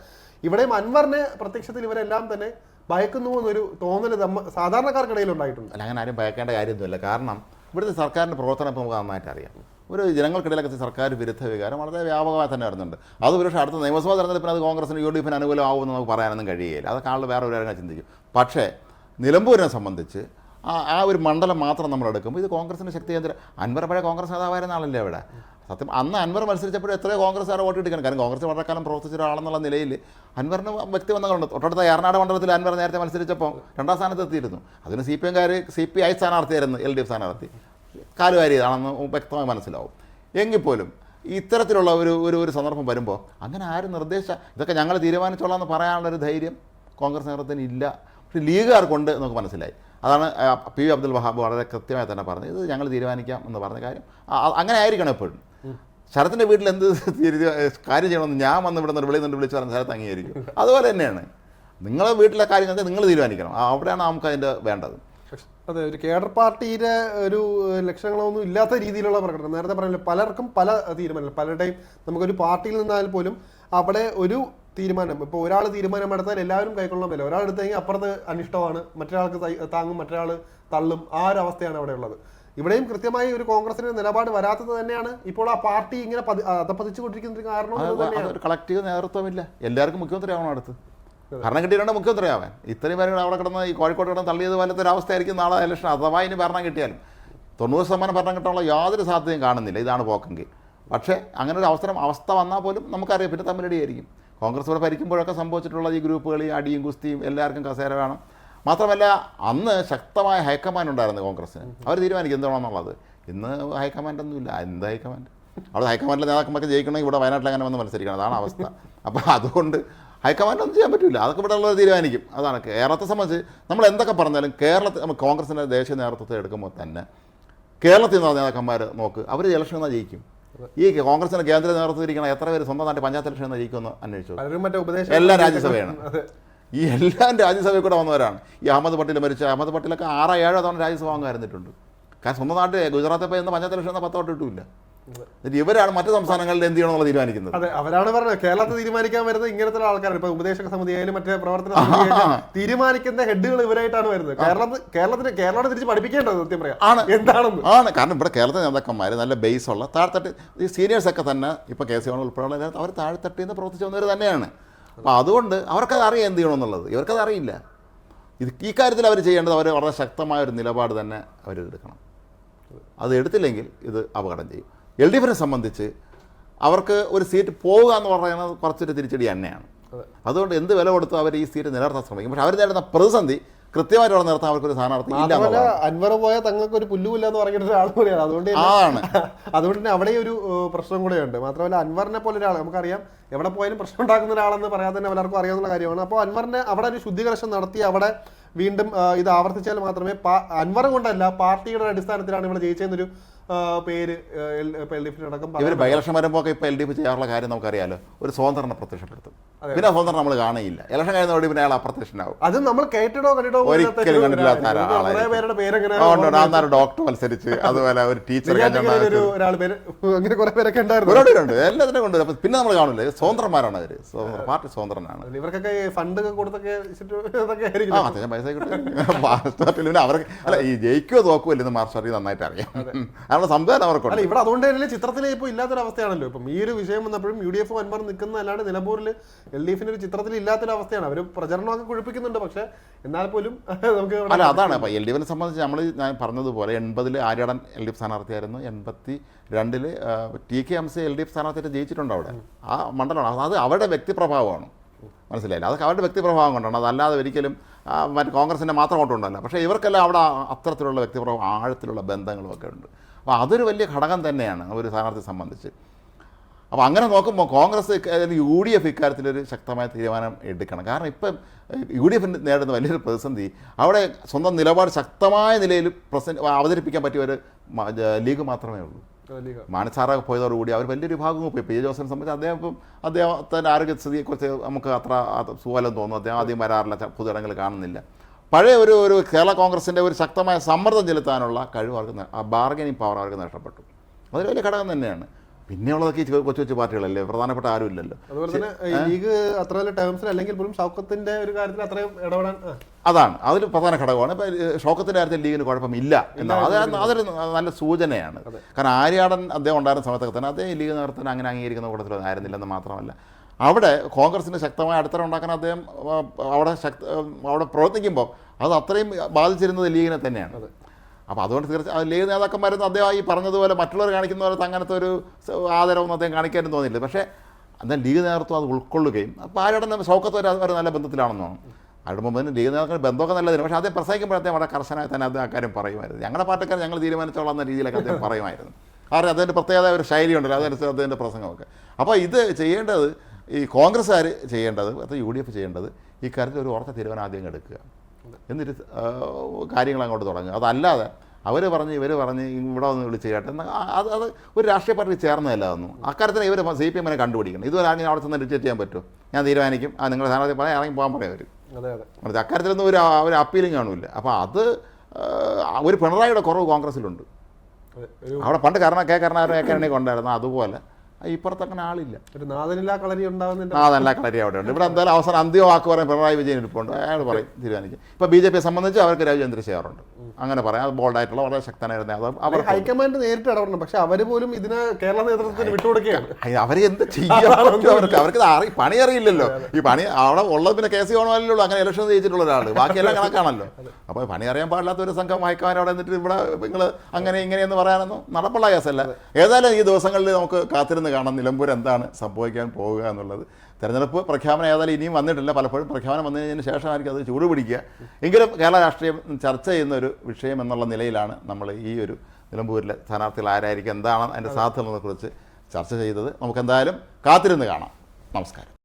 ഇവിടെയും അൻവറിനെ പ്രത്യക്ഷത്തിൽ ഇവരെല്ലാം തന്നെ ഭയക്കുന്നു എന്നൊരു തോന്നൽ സാധാരണക്കാർക്കിടയിൽ ഉണ്ടായിട്ടുണ്ട് അല്ല അങ്ങനെ ആരും ഭയക്കേണ്ട കാര്യമൊന്നുമില്ല. കാരണം ഇവിടുത്തെ സർക്കാരിന്റെ പ്രവർത്തനം ഇപ്പോൾ നമുക്ക് നന്നായിട്ട് അറിയാം. ഒരു ജനങ്ങൾക്കിടയിലൊക്കെ സർക്കാർ വിരുദ്ധ വികാരം വളരെ വ്യാപകമായി തന്നെ വരുന്നുണ്ട്. അത് പക്ഷേ അടുത്ത നിയമസഭാ തെരഞ്ഞെടുപ്പിന് അത് കോൺഗ്രസിന് യു ഡി എഫിന് അനുകൂലമാവുമെന്ന് നമുക്ക് പറയാനൊന്നും കഴിയുകയില്ല. അതൊക്കെ ആൾ വേറെ ഒരു കാര്യങ്ങൾ ചിന്തിക്കും. പക്ഷേ നിലമ്പൂരിനെ സംബന്ധിച്ച് ആ ഒരു മണ്ഡലം മാത്രം നമ്മൾ എടുക്കുമ്പോൾ ഇത് കോൺഗ്രസിന്റെ ശക്തി കേന്ദ്രം അൻവർ പഴയ കോൺഗ്രസ് നേതാവായിരുന്ന ആളല്ലേ അവിടെ? സത്യം അന്ന് അൻവർ മത്സരിച്ചപ്പോൾ എത്രയോ കോൺഗ്രസ്സുകാരെ വോട്ട് കിട്ടിക്കണം കാരണം കോൺഗ്രസ് വളരെ കാലം പ്രവർത്തിച്ച ഒരാളെന്നുള്ള നിലയിൽ അൻവറിന് വ്യക്തിബന്ധങ്ങളുണ്ട് തൊട്ടടുത്ത എറണാട് മണ്ഡലത്തിൽ അൻവർ നേരത്തെ മത്സരിച്ചപ്പോൾ രണ്ടാം സ്ഥാനത്ത് എത്തിയിരുന്നു. അതിന് സി പി എംകാർ സി പി ഐ സ്ഥാനാർത്ഥിയായിരുന്നു എൽ ഡി എഫ് സ്ഥാനാർത്ഥി. കാലുവാരിയതാണെന്ന് വ്യക്തമായി മനസ്സിലാവും. എങ്കിൽ പോലും ഇത്തരത്തിലുള്ള ഒരു ഒരു ഒരു സന്ദർഭം വരുമ്പോൾ അങ്ങനെ ആരും നിർദ്ദേശ ഇതൊക്കെ ഞങ്ങൾ തീരുമാനിച്ചോളാം എന്ന് പറയാനുള്ളൊരു ധൈര്യം കോൺഗ്രസ് നേതൃത്വത്തിന് ഇല്ല. പക്ഷേ ലീഗുകാർക്കുണ്ട് നമുക്ക് മനസ്സിലായി. അതാണ് പി വി അബ്ദുൽ വഹാബ് വളരെ കൃത്യമായി തന്നെ പറഞ്ഞത്. ഇത് ഞങ്ങൾ തീരുമാനിക്കാം എന്ന് പറഞ്ഞ കാര്യം. അങ്ങനെ ആയിരിക്കണം എപ്പോഴും. ശരത്തിന്റെ വീട്ടിൽ എന്ത് കാര്യം ചെയ്യണമെന്ന് ഞാൻ വന്ന് ഇവിടെ നിന്ന് വെളിയിൽ നിന്ന് വിളിച്ച് പറഞ്ഞ ശരത്ത് അംഗീകരിക്കും. അതുപോലെ തന്നെയാണ്. നിങ്ങളെ വീട്ടിലെ കാര്യങ്ങൾ നിങ്ങൾ തീരുമാനിക്കണം. അവിടെയാണ് നമുക്ക് അതിന്റെ വേണ്ടത്. അതെ ഒരു കേഡർ പാർട്ടിയുടെ ഒരു ലക്ഷ്യങ്ങളൊന്നും ഇല്ലാത്ത രീതിയിലുള്ള പ്രകടനം. നേരത്തെ പറഞ്ഞില്ല പലർക്കും പല തീരുമാനങ്ങൾ. പലരുടെയും നമുക്കൊരു പാർട്ടിയിൽ നിന്നാൽ പോലും അവിടെ ഒരു തീരുമാനം. ഇപ്പോൾ ഒരാൾ തീരുമാനമെടുത്താൽ എല്ലാവരും കൈക്കൊള്ളണമെന്നില്ല ഒരാൾ എടുത്തെങ്കിൽ അപ്പുറത്ത് അനിഷ്ടമാണ് മറ്റൊരാൾക്ക് താങ്ങും മറ്റൊരാൾ തള്ളും. ആ ഒരു അവസ്ഥയാണ് അവിടെ ഉള്ളത്. ഇവിടെയും കൃത്യമായി ഒരു കോൺഗ്രസിന് നിലപാട് വരാത്തത് തന്നെയാണ് ഇപ്പോൾ ആ പാർട്ടി ഇങ്ങനെ അതപ്പതിച്ചുകൊണ്ടിരിക്കുന്നതിന് അതപ്പതിച്ചുകൊണ്ടിരിക്കുന്ന കാരണം കളക്റ്റീവ് നേതൃത്വമില്ല. എല്ലാവർക്കും മുഖ്യമന്ത്രി ആവണം അടുത്ത്. ഭരണം കിട്ടിയിട്ടുണ്ട് മുഖ്യമന്ത്രി ആവാൻ. ഇത്രയും പേര് അവിടെ കിടന്ന് ഈ കോഴിക്കോട് കിടന്ന് തള്ളിയത് പോലത്തെ ഒരു അവസ്ഥയായിരിക്കും നാളെ ഇലക്ഷൻ അഥവാ ഇനി ഭരണം കിട്ടിയാലും. തൊണ്ണൂറ് ശതമാനം ഭരണം കിട്ടാനുള്ള യാതൊരു സാധ്യതയും കാണുന്നില്ല. ഇതാണ് പോക്കെങ്കിൽ. പക്ഷേ അങ്ങനെ ഒരു അവസരം അവസ്ഥ വന്നാൽ പോലും നമുക്കറിയാം. പിന്നെ തമ്മിലടിയായിരിക്കും. കോൺഗ്രസ് ഇവിടെ ഭരിക്കുമ്പോഴൊക്കെ സംഭവിച്ചിട്ടുള്ള ഈ ഗ്രൂപ്പുകൾ ഈ അടിയും കുസ്തിയും എല്ലാവർക്കും കസേര വേണം. മാത്രമല്ല അന്ന് ശക്തമായ ഹൈക്കമാൻഡ് ഉണ്ടായിരുന്നു കോൺഗ്രസ്സിന്. അവർ തീരുമാനിക്കും എന്താണെന്നുള്ളത് ഇന്ന് ഹൈക്കമാൻഡ് ഒന്നുമില്ല എന്ത് ഹൈക്കമാൻഡ്? അവിടെ ഹൈക്കമാൻഡിലെ നേതാക്കന്മാർക്ക് ജയിക്കണമെങ്കിൽ ഇവിടെ വയനാട്ടിൽ അങ്ങനെ വന്ന് മത്സരിക്കണം. അതാണ് അവസ്ഥ. അപ്പോൾ അതുകൊണ്ട് ഹൈക്കമാൻഡ് ഒന്നും ചെയ്യാൻ പറ്റില്ല അതൊക്കെ ഇവിടെ ഉള്ളത് തീരുമാനിക്കും. അതാണ് കേരളത്തെ സംബന്ധിച്ച് നമ്മൾ എന്തൊക്കെ പറഞ്ഞാലും കേരളത്തിൽ നമ്മൾ കോൺഗ്രസിന്റെ ദേശീയ നേതൃത്വത്തെ എടുക്കുമ്പോൾ തന്നെ കേരളത്തിൽ നിന്നുള്ള നേതാക്കന്മാർ നോക്ക് അവർ ഇലക്ഷൻ എന്നാൽ ജയിക്കും. ഈ കോൺഗ്രസിന്റെ കേന്ദ്ര നേതൃത്വത്തിൽ ഇരിക്കണം എത്ര പേര് സ്വന്തം നാട്ടിൽ പഞ്ചായത്ത് ഇലക്ഷൻ എന്നാൽ ജയിക്കുമെന്ന് അന്വേഷിച്ചു എല്ലാ മറ്റേ ഉപദേശം എല്ലാം രാജ്യസഭയാണ്. ഈ എല്ലാം രാജ്യസഭയിൽ കൂടെ വന്നവരാണ്. ഈ അഹമ്മദ് പട്ടേൽ മരിച്ച അഹമ്മദ് പട്ടേലൊക്കെ ആറോ ഏഴോ തവണ രാജ്യസഭ അംഗമായിരുന്നിട്ടുണ്ട് കാരണം സ്വന്തം നാട്ടിൽ ഗുജറാത്തെ പോയി എന്താ പഞ്ചായത്ത് ലക്ഷം പത്ത് തൊട്ട് കിട്ടില്ല. എന്നിട്ട് ഇവരാണ് മറ്റു സംസ്ഥാനങ്ങളിൽ എന്ത് ചെയ്യണമെന്നുള്ള തീരുമാനിക്കുന്നത്. അതെ അവരാണ് പറഞ്ഞത് കേരളത്തെ തീരുമാനിക്കാൻ വരുന്നത് ഇങ്ങനത്തെ ആൾക്കാരാണ്. ഇപ്പൊ ഉപദേശക സമിതി ആയാലും മറ്റേ പ്രവർത്തന തീരുമാനിക്കുന്ന ഹെഡുകൾ ഇവരായിട്ടാണ് വരുന്നത്. കേരളത്തിൽ കേരളത്തിന് കേരളത്തെ തിരിച്ച് പഠിപ്പിക്കേണ്ടത് സത്യം പറയാം. ആണ്. എന്താണെന്ന്? ആണ്. കാരണം ഇവിടെ കേരളത്തിലെ നേതാക്കന്മാർ നല്ല ബേസ് ഉള്ള താഴ്ത്തട്ട് ഈ സീനിയേഴ്സൊക്കെ തന്നെ ഇപ്പൊ കെ സി ഓൺ ഉൾപ്പെടെയുള്ള അവർ താഴ്ത്തട്ടിൽ നിന്ന് പ്രവർത്തിച്ചു വന്നവർ തന്നെയാണ്. അപ്പോൾ അതുകൊണ്ട് അവർക്കത് അറിയാം എന്ത് ചെയ്യണമെന്നുള്ളത്. ഇവർക്കത് അറിയില്ല. ഇത് ഈ കാര്യത്തിൽ അവർ ചെയ്യേണ്ടത് അവർ വളരെ ശക്തമായ ഒരു നിലപാട് തന്നെ അവർ എടുക്കണം. അത് എടുത്തില്ലെങ്കിൽ ഇത് അപകടം ചെയ്യും. എൽ ഡി എഫിനെ സംബന്ധിച്ച് അവർക്ക് ഒരു സീറ്റ് പോവുക എന്ന് പറയുന്നത് കുറച്ചൊരു തിരിച്ചടി തന്നെയാണ് അതുകൊണ്ട് എന്ത് വില കൊടുത്തും അവർ ഈ സീറ്റ് നിലനിർത്താൻ ശ്രമിക്കും. പക്ഷേ അവർ നേരിടുന്ന പ്രതിസന്ധി കൃത്യമായിട്ട് അവിടെ നിർത്താൻ അവർക്കൊരു സ്ഥാനാർത്ഥി ഇല്ല അൻവർ പോയ തങ്ങൾക്ക് ഒരു പുല്ലുമില്ല എന്ന് പറഞ്ഞിട്ട് ഒരാൾ കൂടിയാണ്. അതുകൊണ്ട് ആണ്. അതുകൊണ്ട് തന്നെ അവിടെ ഒരു പ്രശ്നം കൂടെയുണ്ട്. മാത്രമല്ല അൻവറിനെ പോലെ ഒരാൾ നമുക്കറിയാം എവിടെ പോയാലും പ്രശ്നം ഉണ്ടാക്കുന്ന ഒരാളെന്ന് പറയാതെ തന്നെ എല്ലാവർക്കും അറിയാവുന്ന കാര്യമാണ്. അപ്പോൾ അൻവറിനെ അവിടെ ഒരു ശുദ്ധീകരണം നടത്തി അവിടെ വീണ്ടും ഇത് ആവർത്തിച്ചാൽ മാത്രമേ അൻവർ കൊണ്ടല്ല പാർട്ടിയുടെ അടിസ്ഥാനത്തിലാണ് ഇവിടെ ജയിച്ചതെന്നൊരു ഒരു പേര് എൽ- ഡി എഫിനടക്കം ഇവർ ബൈലക്ഷം വരുമ്പോൾ ഇപ്പോൾ എൽ ഡി എഫ് ചെയ്യാറുള്ള കാര്യം നമുക്കറിയാലോ. ഒരു സ്വാതന്ത്ര്യം പ്രത്യക്ഷപ്പെടുത്തും. പിന്നെ സ്വതന്ത്രം നമ്മൾ കാണുകയില്ല. ഇലക്ഷൻ കഴിഞ്ഞതോടെ പിന്നെ അയാൾ അപ്രത്യക്ഷനാവും. അത് നമ്മൾ കേട്ടിടോ കണ്ടിട്ടോ ഒരിക്കലും കണ്ടിട്ടില്ലാത്ത അതുകൊണ്ട് ഡോക്ടർ മത്സരിച്ച് അതുപോലെ ഒരു ടീച്ചർ അങ്ങനെ കുറെ പേരൊക്കെ ഉണ്ടായിരുന്നു. എല്ലാത്തിനും കൊണ്ട് അപ്പൊ പിന്നെ നമ്മൾ കാണില്ല സ്വതന്ത്രന്മാരാണ് അവർ. പാർട്ടി സ്വതന്ത്രനാണ്. ഇവർക്കൊക്കെ ഫണ്ട് കൊടുത്തൊക്കെ പൈസ പാർട്ടി പിന്നെ അവർക്ക് അല്ല ഈ ജയിക്കുമോ തോക്കുമോ ഇല്ലെന്ന് മാർച്ച് പാർട്ടി നന്നായിട്ട് അറിയാം. അതിനുള്ള സംവിധാനം അവർക്കുണ്ട്. അല്ല ഇവിടെ അതുകൊണ്ട് തന്നെ ചിത്രത്തിലെ ഇപ്പോൾ ഇല്ലാത്തൊരു അവസ്ഥയാണല്ലോ ഇപ്പം ഈ ഒരു വിഷയം വന്നപ്പോഴും യു ഡി എഫ് വൻമാർ നിൽക്കുന്നതല്ലാണ്ട് നിലമ്പൂരിൽ എൽ ഡി എഫിന്റെ ഒരു ചിത്രത്തിൽ ഇല്ലാത്തൊരു അവസ്ഥയാണ് അവർ പ്രചരണമൊക്കെ കുഴിപ്പിക്കുന്നുണ്ട്. പക്ഷേ എന്നാൽ പോലും നമുക്ക് അല്ല അതാണ്. അപ്പോൾ എൽ ഡി എഫിനെ സംബന്ധിച്ച് നമ്മൾ ഞാൻ പറഞ്ഞതുപോലെ എൺപതിൽ ആര്യാടൻ എൽ ഡി എഫ് സ്ഥാനാർത്ഥിയായിരുന്നു. എൺപത്തി രണ്ടിൽ T K M C L D F സ്ഥാനാർത്ഥിയായിട്ട് ജയിച്ചിട്ടുണ്ട് അവിടെ. ആ മണ്ഡലമാണ്. അത് അവരുടെ വ്യക്തിപ്രഭാവമാണ്. മനസ്സിലായില്ല? അതൊക്കെ അവരുടെ വ്യക്തിപ്രഭാവം കൊണ്ടാണ്. അതല്ലാതെ ഒരിക്കലും മറ്റേ കോൺഗ്രസിന്റെ മാത്രം കൊണ്ടുണ്ടല്ല പക്ഷേ ഇവർക്കെല്ലാം അവിടെ അത്തരത്തിലുള്ള വ്യക്തിപ്രഭാവം ആഴത്തിലുള്ള ബന്ധങ്ങളും ഒക്കെ ഉണ്ട്. അപ്പോൾ അതൊരു വലിയ ഘടകം തന്നെയാണ് ഒരു സ്ഥാനാർത്ഥിയെ സംബന്ധിച്ച്. അപ്പോൾ അങ്ങനെ നോക്കുമ്പോൾ കോൺഗ്രസ് അല്ലെങ്കിൽ യു ഡി എഫ് ഇക്കാര്യത്തിലൊരു ശക്തമായ തീരുമാനം എടുക്കണം. കാരണം ഇപ്പം യു ഡി എഫിന് നേടുന്ന വലിയൊരു പ്രതിസന്ധി അവിടെ സ്വന്തം നിലപാട് ശക്തമായ നിലയിൽ പ്രസന്റ് അവതരിപ്പിക്കാൻ പറ്റിയ ഒരു ലീഗ് മാത്രമേ ഉള്ളൂ. മാനസാറൊക്കെ പോയതോടുകൂടി അവർ വലിയൊരു വിഭാഗം പോയി. പി. ജെ. ജോസഫിനെ സംബന്ധിച്ച് അദ്ദേഹം ഇപ്പം അദ്ദേഹത്തിന്റെ ആരോഗ്യസ്ഥിതിയെക്കുറിച്ച് നമുക്ക് അത്ര അത് സുഖലം തോന്നുന്നു. അദ്ദേഹം ആദ്യം വരാറില്ല ച- കാണുന്നില്ല. പഴയ ഒരു ഒരു കേരള കോൺഗ്രസിന്റെ ഒരു ശക്തമായ സമ്മർദ്ദം ചെലുത്താനുള്ള കഴിവ് അവർക്ക് ആ ബാർഗനിങ് പവർ അവർക്ക് നഷ്ടപ്പെട്ടു. അതൊരു വലിയ ഘടകം തന്നെയാണ്. പിന്നെയുള്ളതൊക്കെ കൊച്ചു കൊച്ചു പാർട്ടികളല്ലേ? പ്രധാനപ്പെട്ട ആരുമില്ലല്ലോ. അതുപോലെ തന്നെ ലീഗ് അത്ര വലിയ ടേംസിൽ അല്ലെങ്കിൽ പോലും ഷൗക്കത്തിന്റെ ഒരു കാര്യത്തിൽ അത്രയും ഇടപെടാൻ അതാണ്. അതിൽ പ്രധാന ഘടകമാണ്. ഇപ്പം ഷോക്കത്തിന്റെ കാര്യത്തിൽ ലീഗിന് കുഴപ്പമില്ല എന്നാണ്. അത് അതൊരു നല്ല സൂചനയാണ്. കാരണം ആര്യാടൻ അദ്ദേഹം ഉണ്ടായിരുന്ന സമയത്തൊക്കെ തന്നെ അദ്ദേഹം ലീഗ് നേതൃത്വം അങ്ങനെ അംഗീകരിക്കുന്ന കൂട്ടത്തിലൊന്നും ആയിരുന്നില്ലെന്ന് മാത്രമല്ല. അവിടെ കോൺഗ്രസിന് ശക്തമായ അടിത്തറ ഉണ്ടാക്കാൻ അദ്ദേഹം അവിടെ ശക്ത അവിടെ പ്രവർത്തിക്കുമ്പോൾ അത് അത്രയും ബാധിച്ചിരുന്നത് ലീഗിനെ തന്നെയാണ്. അപ്പോൾ അതുകൊണ്ട് തീർച്ചയായും ലീഗ് നേതാക്കന്മാരൊന്നും അദ്ദേഹം ഈ പറഞ്ഞതുപോലെ മറ്റുള്ളവർ കാണിക്കുന്ന പോലത്തെ അങ്ങനത്തെ ഒരു ആദരവൊന്നും അദ്ദേഹം കാണിക്കാനും തോന്നിയില്ല. പക്ഷേ എന്നാൽ ലീഗ് നേതൃത്വം അത് ഉൾക്കൊള്ളുകയും അപ്പോൾ ആരുടെ വരെ ഒരു നല്ല ബന്ധത്തിലാണെന്നോ? അവരുടെ മുമ്പ് ലീഗ് നേതാക്കൾ ബന്ധമൊക്കെ നല്ലതിന് പക്ഷേ അദ്ദേഹം പ്രസംഗിക്കുമ്പോഴത്തെ വളരെ കർശനമായി തന്നെ അദ്ദേഹം ആ കാര്യം പറയുമായിരുന്നു. ഞങ്ങളുടെ പാർട്ടിക്കാർ ഞങ്ങൾ തീരുമാനിച്ചോളാം എന്ന രീതിയിലൊക്കെ അദ്ദേഹം പറയുമായിരുന്നു. കാരണം അതിന്റെ പ്രത്യേകത ഒരു ശൈലി ഉണ്ടല്ലോ അതനുസരിച്ച് അദ്ദേഹത്തിന്റെ പ്രസംഗമൊക്കെ. അപ്പോൾ ഇത് ചെയ്യേണ്ടത് ഈ കോൺഗ്രസ്സുകാർ ചെയ്യേണ്ടത് അത് യു ഡി എഫ് ചെയ്യേണ്ടത് ഈ കാര്യത്തിൽ ഒരു ഉറച്ച തീരുമാനം ആദ്യം എടുക്കുക. എന്നിട്ട് കാര്യങ്ങൾ അങ്ങോട്ട് തുടങ്ങുക. അതല്ലാതെ അവർ പറഞ്ഞ് ഇവർ പറഞ്ഞ് ഇവിടെ ഒന്ന് വിളിച്ച് കേട്ടെ അത് അത് ഒരു രാഷ്ട്രീയ പാർട്ടി ചേർന്നതല്ല അതൊന്നും. അക്കാര്യത്തിന് ഇവർ സി പി എമ്മിനെ കണ്ടുപിടിക്കണം. ഇതുവരെ ആണെങ്കിൽ അവിടെ ചെന്ന് ഡിറ്റേറ്റ് ചെയ്യാൻ പറ്റും ഞാൻ തീരുമാനിക്കും. ആ നിങ്ങളുടെ സ്ഥാനാർത്ഥി പറയാൻ ഇറങ്ങി പോകാൻ പറയാം അവർ അതെ അക്കാര്യത്തിലൊന്നും ഒരു ഒരു അപ്പീലിംഗ് കാണില്ല. അപ്പോൾ അത് ഒരു പിണറായിയുടെ കുറവ് കോൺഗ്രസ്സിലുണ്ട്. അവിടെ പണ്ട് കരുണ കെ കരുണാകരനെ ഒക്കെ ഉണ്ടായിരുന്നു അതുപോലെ ഇപ്പുറത്ത് അങ്ങനെ ആളില്ല. ഒരു നാഥനില്ലാ കളരി ഉണ്ടാവുന്നതിന്റെ നാഥനില്ലാ കളരി അവിടെ ഉണ്ട്. ഇവിടെ എന്തായാലും അവസാനം അന്തിമ വാക്ക് പറയാൻ പിണറായി വിജയൻ ഇരിപ്പുണ്ട്. അയാൾ പറയും തീരുമാനിക്കും. ഇപ്പൊ ബി ജെ പിയെ സംബന്ധിച്ച് അവർക്ക് രാജു ചന്ദ്രശേഖറുണ്ട് അങ്ങനെ പറയാം. അത് ബോൾഡായിട്ടുള്ള വളരെ ശക്തനായ അത് അവർ ഹൈക്കമാൻഡ് നേരിട്ട് ഇടപെടണം. പക്ഷെ അവർ പോലും ഇതിന് കേരള നേതൃത്വത്തിന് വിട്ടുകൊടുക്കുകയാണ്. അവർ എന്ത് ചെയ്യാറുണ്ട് അവർക്ക്? അവർക്ക് അറി പണി അറിയില്ലല്ലോ. ഈ പണി അവിടെ ഉള്ളത് പിന്നെ കെ സി ഓണമല്ലേ അങ്ങനെ ഇലക്ഷൻ ജയിച്ചിട്ടുള്ള ഒരാൾ ബാക്കിയെല്ലാം കണക്കാണല്ലോ. അപ്പോൾ പണി അറിയാൻ പാടില്ലാത്ത ഒരു സംഘം വായിക്കാൻ അവിടെ എന്നിട്ട് ഇവിടെ നിങ്ങൾ അങ്ങനെ ഇങ്ങനെയെന്ന് പറയാനൊന്നും നടപ്പുള്ള കേസല്ല. ഏതായാലും ഈ ദിവസങ്ങളിൽ നമുക്ക് കാത്തിരുന്ന് കാണാം നിലമ്പൂർ എന്താണ് സംഭവിക്കാൻ പോവുക എന്നുള്ളത്. തെരഞ്ഞെടുപ്പ് പ്രഖ്യാപനം ഏതായാലും ഇനിയും വന്നിട്ടില്ല. പലപ്പോഴും പ്രഖ്യാപനം വന്നതിന് ശേഷമായിരിക്കും അത് ചൂട് പിടിക്കുക. എങ്കിലും കേരള രാഷ്ട്രീയം ചർച്ച ചെയ്യുന്ന ഒരു വിഷയം എന്നുള്ള നിലയിലാണ് നമ്മൾ ഈ ഒരു നിലമ്പൂരിലെ സ്ഥാനാർത്ഥികൾ ആരായിരിക്കും എന്താണ് അതിന്റെ സാധ്യതകളെക്കുറിച്ച് ചർച്ച ചെയ്തത്. നമുക്ക് എന്തായാലും കാത്തിരുന്ന് കാണാം. നമസ്കാരം.